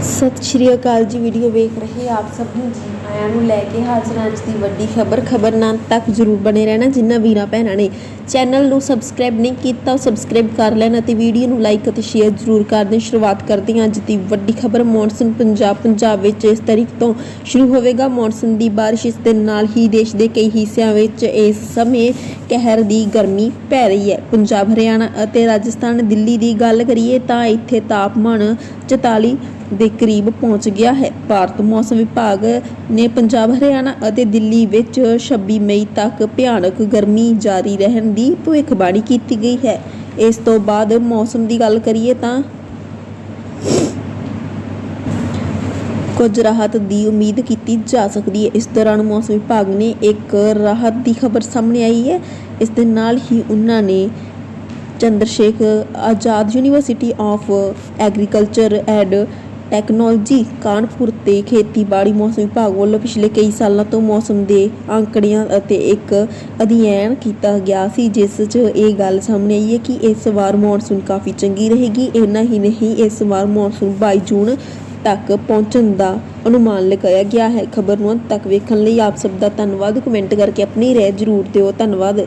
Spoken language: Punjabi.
ਸਤਿ ਸ਼੍ਰੀ ਅਕਾਲ ਜੀ, ਵੀਡੀਓ ਵੇਖ ਰਹੇ ਆਪ ਸਭ ਨੂੰ, ਜੀ ਆਇਆਂ ਨੂੰ ਲੈ ਕੇ ਹਾਜ਼ਰ ਹਾਂ ਅੱਜ ਦੀ ਵੱਡੀ ਖਬਰ। ਖਬਰ ਤੱਕ ਜ਼ਰੂਰ ਬਣੇ ਰਹਿਣਾ, ਜਿਨ੍ਹਾਂ ਵੀਰਾਂ ਭੈਣਾਂ ਨੇ ਚੈਨਲ ਨੂੰ ਸਬਸਕ੍ਰਾਈਬ ਨਹੀਂ ਕੀਤਾ, ਉਹ ਸਬਸਕ੍ਰਾਈਬ ਕਰ ਲੈਣ ਅਤੇ ਵੀਡੀਓ ਨੂੰ ਲਾਈਕ ਅਤੇ ਸ਼ੇਅਰ ਜ਼ਰੂਰ ਕਰ ਦੇਣ। ਸ਼ੁਰੂਆਤ ਕਰਦੇ ਹਾਂ ਅੱਜ ਦੀ ਵੱਡੀ ਖਬਰ। ਮੌਨਸੂਨ ਪੰਜਾਬ ਪੰਜਾਬ ਵਿੱਚ ਇਸ ਤਾਰੀਖ ਤੋਂ ਸ਼ੁਰੂ ਹੋਵੇਗਾ। ਮੌਨਸੂਨ ਦੀ ਬਾਰਿਸ਼ ਇਸ ਦੇ ਨਾਲ ਹੀ ਦੇਸ਼ ਦੇ ਕਈ ਹਿੱਸਿਆਂ ਵਿੱਚ ਇਸ ਸਮੇਂ ਕਹਿਰ ਦੀ ਗਰਮੀ ਪੈ ਰਹੀ ਹੈ। ਪੰਜਾਬ, ਹਰਿਆਣਾ ਅਤੇ ਰਾਜਸਥਾਨ, ਦਿੱਲੀ ਦੀ ਗੱਲ ਕਰੀਏ ਤਾਂ ਇੱਥੇ ਤਾਪਮਾਨ 44 ਦੇ ਕਰੀਬ ਪਹੁੰਚ ਗਿਆ ਹੈ। ਭਾਰਤ ਮੌਸਮ ਵਿਭਾਗ ਨੇ ਪੰਜਾਬ, ਹਰਿਆਣਾ ਅਤੇ ਦਿੱਲੀ ਵਿੱਚ 26 ਮਈ ਤੱਕ ਭਿਆਨਕ ਗਰਮੀ ਜਾਰੀ ਰਹਿਣ ਦੀ ਭਵਿੱਖਬਾਣੀ ਕੀਤੀ ਗਈ ਹੈ। ਇਸ ਤੋਂ ਬਾਅਦ ਮੌਸਮ ਦੀ ਗੱਲ ਕਰੀਏ ਤਾਂ ਕੁਝ ਰਾਹਤ ਦੀ ਉਮੀਦ ਕੀਤੀ ਜਾ ਸਕਦੀ ਹੈ। ਇਸ ਦੌਰਾਨ ਮੌਸਮ ਵਿਭਾਗ ਨੇ ਇੱਕ ਰਾਹਤ ਦੀ ਖਬਰ ਸਾਹਮਣੇ ਆਈ ਹੈ। ਇਸ ਦੇ ਨਾਲ ਹੀ ਉਹਨਾਂ ਨੇ Chandrashekhar Azad university of agriculture and technology Kanpur ਤੇ ਖੇਤੀਬਾੜੀ ਮੌਸਮ ਵਿਭਾਗ ਵੱਲੋਂ ਪਿਛਲੇ ਕਈ ਸਾਲਾਂ ਤੋਂ ਮੌਸਮ ਦੇ ਅੰਕੜਿਆਂ ਅਤੇ ਇੱਕ ਅਧਿਐਨ ਕੀਤਾ ਗਿਆ ਸੀ, ਜਿਸ 'ਚ ਇਹ ਗੱਲ ਸਾਹਮਣੇ ਆਈ ਹੈ ਕਿ ਇਸ ਵਾਰ ਮੌਨਸੂਨ ਕਾਫੀ ਚੰਗੀ ਰਹੇਗੀ। ਇੰਨਾ ਹੀ ਨਹੀਂ, ਇਸ ਵਾਰ ਮੌਨਸੂਨ 22 ਜੂਨ ਤੱਕ ਪਹੁੰਚਣ ਦਾ ਅਨੁਮਾਨ ਲਗਾਇਆ ਗਿਆ ਹੈ। ਖਬਰ ਨੂੰ ਅੰਤ ਤੱਕ ਵੇਖਣ ਲਈ ਆਪ ਸਭ ਦਾ ਧੰਨਵਾਦ। ਕਮੈਂਟ ਕਰਕੇ ਆਪਣੀ ਰਾਏ ਜ਼ਰੂਰ ਦਿਓ। ਧੰਨਵਾਦ।